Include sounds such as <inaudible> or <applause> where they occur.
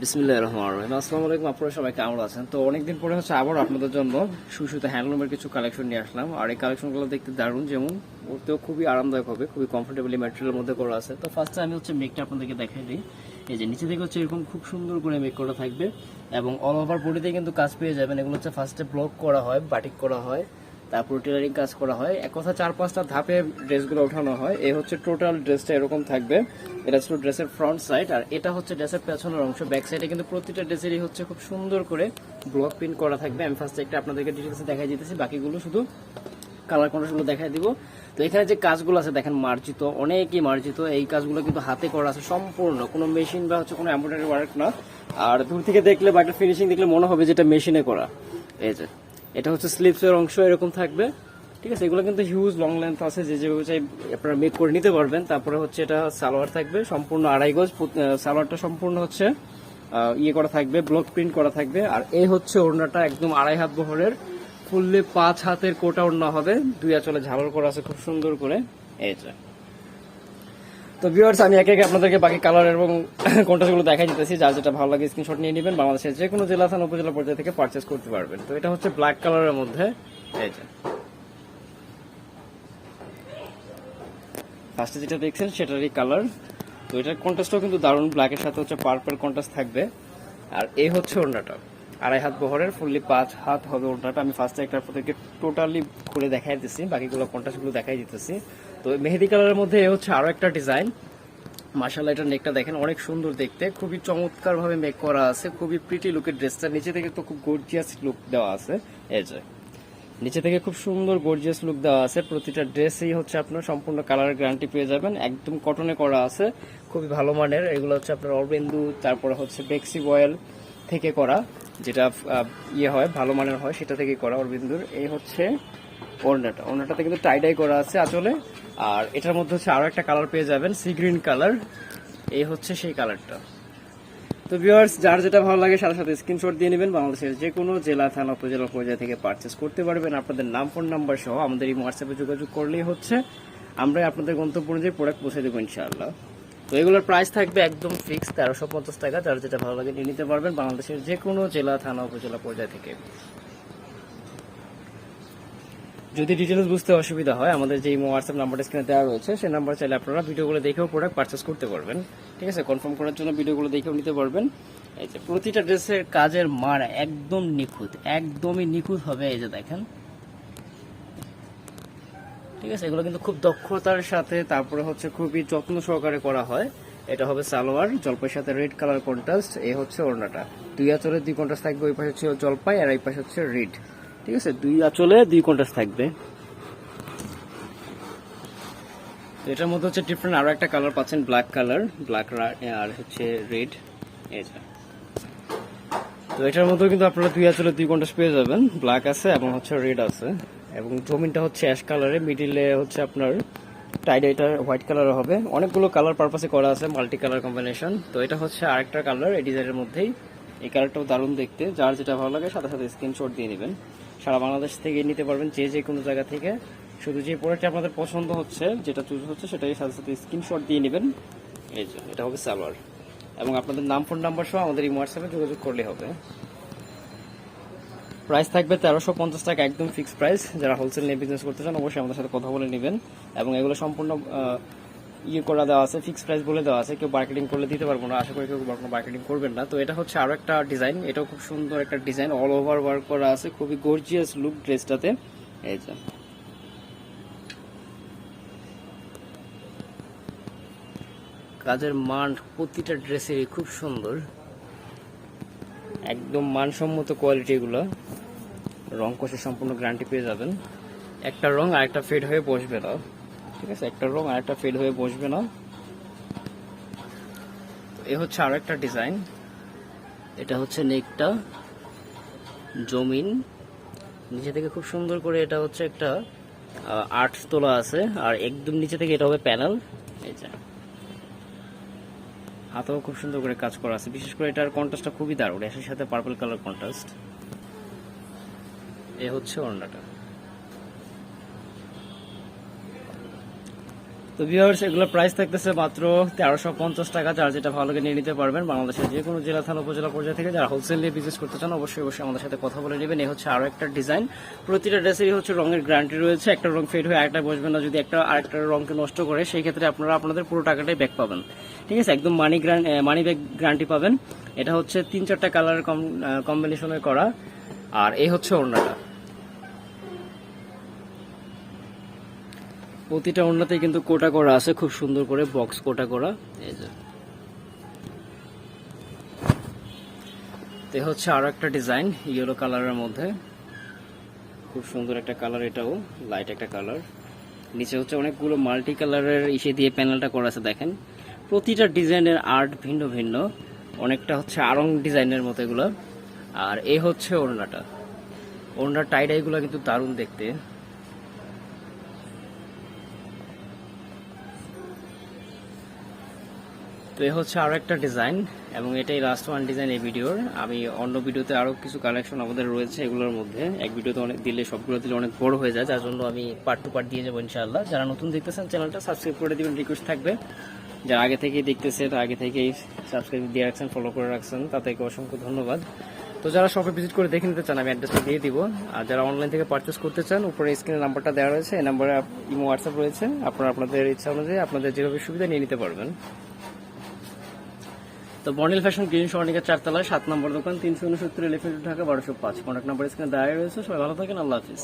বিসমিল্লাহ রহমান রহিম। আসসালামু আলাইকুম, আপনারা সবাই কেমন আছেন? তো অনেকদিন পরে হচ্ছে আবার আপনাদের জন্য সুসুতে হ্যান্ডলুমের কিছু কালেকশন নিয়ে আসলাম। আর এই কালেকশনগুলো দেখতে দারুণ, যেমন পরতেও খুবই আরামদায়ক হবে, খুবই কমফোর্টেবলি ম্যাটেরিয়ালের মধ্যে করা আছে। তো ফার্স্টে আমি হচ্ছে মেকটা আপনাদেরকে দেখাই দিই। এই যে নিচে থেকে হচ্ছে এরকম খুব সুন্দর করে মেক করা থাকবে এবং অল ওভার বডিতে কিন্তু কাজ পেয়ে যাবেন। এগুলো হচ্ছে ফার্স্টে ব্লক করা হয় বাটিক করা হয়। তারপর টেলারিং কাজ করা হয়। এক কথা, চার পাঁচটা ধাপে ড্রেসগুলো ওঠানো হয়। এই হচ্ছে টোটাল ড্রেসটা এরকম থাকবে। এটা ছিল ড্রেসের ফ্রন্ট সাইড আর এটা হচ্ছে ড্রেসের পেছনের অংশ ব্যাক সাইডে কিন্তু প্রতিটা ড্রেসেরই হচ্ছে খুব সুন্দর করে ব্লক প্রিন্ট করা থাকবে। আমি ফার্স্টে একটা আপনাদেরকে ডিটেলসে দেখাই দিতেছি, বাকিগুলো শুধু কালার কন্ট্রাস্টগুলো দেখাই দিব। তো এখানে যে কাজগুলো আছে, দেখেন মার্জিত, অনেকই মার্জিত। এই কাজগুলো কিন্তু হাতে করা আছে সম্পূর্ণ। কোনো মেশিন বা হচ্ছে কোনো এমব্রয়ডারি ওয়ার্ক না। আর দূর থেকে দেখলে বা একটা ফিনিশিং দেখলে মনে হবে যেটা মেশিনে করা। এই যে। এটা হচ্ছে স্লিপসের অংশ, এরকম থাকবে। ঠিক আছে, এগুলো কিন্তু হিউজ লং লেন্থ আছে, যে যেভাবে চাই আপনারা মেক করে নিতে পারবেন। তারপরে হচ্ছে এটা সালোয়ার থাকবে, সম্পূর্ণ আড়াই গজ সালোয়ারটা সম্পূর্ণ হচ্ছে ইয়ে করা থাকবে ব্লক প্রিন্ট করা থাকবে। আর এই হচ্ছে ওড়নাটা একদম আড়াই হাত বহরের ফুললে পাঁচ হাতের কোটা ওড়না হবে। দুই আঁচলে ঝালর করা আছে, খুব সুন্দর করে। যে। তো ভিউয়ার্স আমি একে একে আপনাদেরকে বাকি কালার এবং <coughs> কন্ট্রাস্টগুলো দেখাই দিতেছি। যার যেটা ভালো লাগে স্ক্রিনশট নিয়ে নেবেন। বাংলাদেশের যে কোনো জেলা, থানা, উপজেলা পর্যায়ে থেকে পারচেস করতে পারবেন। তো এটা হচ্ছে ব্ল্যাক কালারের মধ্যে। এই যে। ফার্স্টে যেটা দেখছেন, সেটারই কালার তো এটার কন্ট্রাস্টও কিন্তু দারুণ। ব্ল্যাকের সাথে হচ্ছে পার্পল কন্ট্রাস্ট থাকবে। আর এই হচ্ছে ওড়নাটা। আড়াই হাত বহরের ফুললি পাঁচ হাত হবে ওড়নাটা। আমি ফার্স্টে একটা আপনাদেরকে টোটালি খুলে দেখাই দিতেছি বাকিগুলো কন্ট্রাস্টগুলো দেখাই দিতেছি। তো মেহেদি কালারের মধ্যে হচ্ছে আরও একটা ডিজাইন মার্শাল্লাহ এটার নেকটা দেখেন, অনেক সুন্দর দেখতে। খুবই চমৎকার ভাবে মেক করা আছে, খুবই প্রিটি লুকের ড্রেসটা নিচে থেকে তো খুব গর্জিয়াস লুক দেওয়া আছে, এই যে। নিচে থেকে খুব সুন্দর গর্জিয়াস লুক দেওয়া আছে। প্রতিটা ড্রেসই হচ্ছে আপনার সম্পূর্ণ কালার গ্যারান্টি পেয়ে যাবেন। একদম কটনে করা আছে, খুবই ভালো মানের। এগুলো হচ্ছে আপনার অরবিন্দু, তারপরে হচ্ছে বেক্সি বয়েল থেকে করা। যেটা ইয়ে হয়, ভালো মানের হয়, সেটা থেকে করা অরবিন্দুর এই হচ্ছে ওড়নাটা। ওড়নাটাতে কিন্তু টাইডাই করা আছে আসলে আর এটার মধ্যে হচ্ছে আরও একটা কালার পেয়ে যাবেন সি গ্রিন কালার এই হচ্ছে সেই কালারটা তো ভিউয়ার্স যার যেটা ভালো লাগে সাথে সাথে স্ক্রিনশট দিয়ে নেবেন। বাংলাদেশের যে কোনো জেলা, থানা, উপজেলা পর্যায়ে থেকে পারচেস করতে পারবেন। আপনাদের নাম ফোন নাম্বার সহ আমাদের এই হোয়াটসঅ্যাপে যোগাযোগ করলেই হচ্ছে। আমরা আপনাদের গন্তব্য অনুযায়ী প্রোডাক্ট পৌঁছে দেবো, ইনশাআল্লাহ। তো এগুলোর প্রাইস থাকবে একদম ফিক্স তেরোশো পঞ্চাশ টাকা। যার যেটা ভালো লাগে নিয়ে নিতে পারবেন বাংলাদেশের যে কোনো জেলা, থানা, উপজেলা পর্যায়ে থেকে। যদি ডিটেলস বুঝতে অসুবিধা হয়, আমাদের যে হোয়াটসঅ্যাপ নাম্বারটা স্ক্রিনে দেওয়া রয়েছে, সেই নাম্বার চাইলে আপনারা ভিডিওগুলো দেখেও প্রোডাক্ট পারচেস করতে পারবেন। ঠিক আছে? কনফার্ম করার জন্য ভিডিওগুলো দেখেও নিতে পারবেন। এই যে প্রতিটা ড্রেসের কাজের মান একদম নিখুঁত, একদমই নিখুঁত হবে এই যে দেখেন। ঠিক আছে? এগুলো কিন্তু খুব দক্ষতার সাথে তারপরে হচ্ছে খুবই যত্ন সহকারে করা হয়। এটা হবে সালোয়ার, জলপাইয়ের সাথে রেড কালার কন্ট্রাস্ট এ হচ্ছে ওড়নাটা। দুই আঁচলে দুই কন্ট্রাস্ট থাকবে, ওই পাশে হচ্ছে জলপাই আর এই পাশে হচ্ছে রেড। ঠিক আছে? দুই আঁচলে দুই কন্ট্রাস্ট থাকবে। এটার মধ্যে হচ্ছে ডিফারেন্ট আরও একটা কালার পাচ্ছেন ব্ল্যাক কালার ব্ল্যাক আর হচ্ছে রেড এটা এটার মধ্যে কিন্তু আপনারা দুই আঁচলে দুই কন্ট্রাস্ট পেয়ে যাবেন। ব্ল্যাক আছে এবং হচ্ছে রেড আছে। এবং জমিনটা হচ্ছে অ্যাশ কালারে মিডিলে হচ্ছে আপনার টাইড এটা হোয়াইট কালার হবে। অনেকগুলো কালার পারপাসে করা আছে মাল্টি কালার কম্বিনেশন তো এটা হচ্ছে আরেকটা কালার এই ডিজাইনের মধ্যেই। এই কালারটাও দারুণ দেখতে। যার যেটা ভালো লাগে, সাথে সাথে স্ক্রিনশট দিয়ে নেবেন। সারা বাংলাদেশ থেকে নিতে পারবেন যে যে কোনো জায়গা থেকে। শুধু যে প্রোডাক্টটা আপনাদের পছন্দ হচ্ছে, যেটা চুজ হচ্ছে, সেটাই সাথে সাথে স্ক্রিনশট দিয়ে নেবেন। এই যে, এটা হবে সালোয়ার। এবং আপনাদের নাম, ফোন নাম্বার সহ আমাদের এই হোয়াটসঅ্যাপে যোগাযোগ করলে হবে। প্রাইস থাকবে তেরোশো পঞ্চাশ টাকা, একদম ফিক্সড প্রাইস যারা হোলসেল নিয়ে বিজনেস করতে চান, অবশ্যই আমাদের সাথে কথা বলে নেবেন। এবং এগুলো সম্পূর্ণ ইয়ে করা দেওয়া আছে ফিক্সড প্রাইস বলে দেওয়া আছে। কেউ মার্কেটিং করলে দিতে পারব না, আশা করি কেউ কোনো মার্কেটিং করবেন না। তো এটা হচ্ছে আরও একটা ডিজাইন এটাও খুব সুন্দর একটা ডিজাইন অল ওভার ওয়ার্ক করা আছে, খুবই গর্জিয়াস লুক ড্রেসটাতে এই যে। কাজের মান প্রতিটা ড্রেসেরই খুব সুন্দর। একদম মানসম্মত কোয়ালিটি এগুলো। রং কষে সম্পূর্ণ গ্যারান্টি পেয়ে যাবেন। একটা রং আর একটা ফেড হয়ে বসবে না। ঠিক আছে? একটা রং আর একটা ফেড হয়ে বসবে না। এ হচ্ছে আরও একটা ডিজাইন এটা হচ্ছে নেকটা জমিন। নিচে থেকে খুব সুন্দর করে এটা হচ্ছে একটা আর্ট তোলা আছে। আর একদম নিচে থেকে এটা হবে প্যানেল। এই যে। হাতেও খুব সুন্দর করে কাজ করা আছে। বিশেষ করে এটার কন্ট্রাস্টটা খুবই দারুণ। এর সাথে পার্পল কালার কন্ট্রাস্ট এ হচ্ছে ওড়নাটা। তো ভিউয়ার্স এগুলো প্রাইস থাকতেছে মাত্র তেরোশো পঞ্চাশ টাকা। যার যেটা ভালো নিয়ে নিতে পারবেন বাংলাদেশের যে কোনো জেলা, থানা, উপজেলা পর্যায়ে থেকে। যারা হোলসেল নিয়ে বিজনেস করতে চান, অবশ্যই অবশ্যই আমাদের সাথে কথা বলে নেবেন। এই হচ্ছে আরও একটা ডিজাইন প্রতিটা ড্রেসেরই হচ্ছে রঙের গ্যারান্টি রয়েছে। একটা রং ফেড হয়ে আরেকটা বসবে না। যদি একটা, আরেকটা রংকে নষ্ট করে, সেই ক্ষেত্রে আপনারা আপনাদের পুরো টাকাটাই ব্যাক পাবেন। ঠিক আছে? একদম money grant money back guarantee পাবেন। এটা হচ্ছে তিন চারটা কালারের কম্বিনেশনের করা। আর এই হচ্ছে ওড়নাটা। প্রতিটা ওড়নাতেই কিন্তু কোটা করা আছে, খুব সুন্দর করে বক্স কোটা করা। এই যে। হচ্ছে আরও একটা ডিজাইন, ইয়েলো কালারের মধ্যে। খুব সুন্দর একটা কালার এটাও, লাইট একটা কালার। নিচে হচ্ছে অনেকগুলো মাল্টি কালারের ইসে দিয়ে প্যানেলটা করা আছে, দেখেন। প্রতিটা ডিজাইনের আর্ট ভিন্ন ভিন্ন, অনেকটা হচ্ছে আরং ডিজাইনের মতো এগুলো। আর এ হচ্ছে ওড়নাটা। ওড়নার টাইডাইগুলো কিন্তু দারুণ দেখতে। তো এ হচ্ছে আরও একটা ডিজাইন এবং এটাই লাস্ট ওয়ান ডিজাইন এই ভিডিওর আমি অন্য ভিডিওতে আরও কিছু কালেকশন আমাদের রয়েছে এগুলোর মধ্যে। এক ভিডিওতে অনেক দিলে, সবগুলো দিলে অনেক বড় হয়ে যায়, যার জন্য আমি পার্ট টু পার্ট দিয়ে যাব ইনশাআল্লাহ। যারা নতুন দেখতেছেন চ্যানেলটা সাবস্ক্রাইব করে দেবেন রিকোয়েস্ট থাকবে। যারা আগে থেকেই দেখতেছে আগে থেকেই সাবস্ক্রাইব দিয়ে রাখছেন ফলো করে রাখছেন, তাদেরকে অসংখ্য ধন্যবাদ। তো যারা শপে ভিজিট করে দেখে নিতে চান, আমি অ্যাড্রেসটা দিয়ে দিব। আর যারা অনলাইন থেকে পারচেস করতে চান, উপরে স্ক্রিনে নাম্বারটা দেওয়া রয়েছে, এই নাম্বারে ইমো হোয়াটসঅ্যাপ রয়েছে। আপনারা আপনাদের ইচ্ছা অনুযায়ী আপনাদের যেভাবে সুবিধা নিয়ে নিতে পারবেন। তো বর্নিল ফ্যাশন গ্রিন সর্ণিকা চারতলায় সাত নম্বর দোকান, তিনশো উনসত্তর এলিফেন্ট ঢাকা, বারোশো পাঁচ। কন্ট্যাক্ট নাম্বার স্ক্রিনে দাঁড়িয়ে রয়েছে। সবাই ভালো থাকেন। আল্লাহ হাফিজ।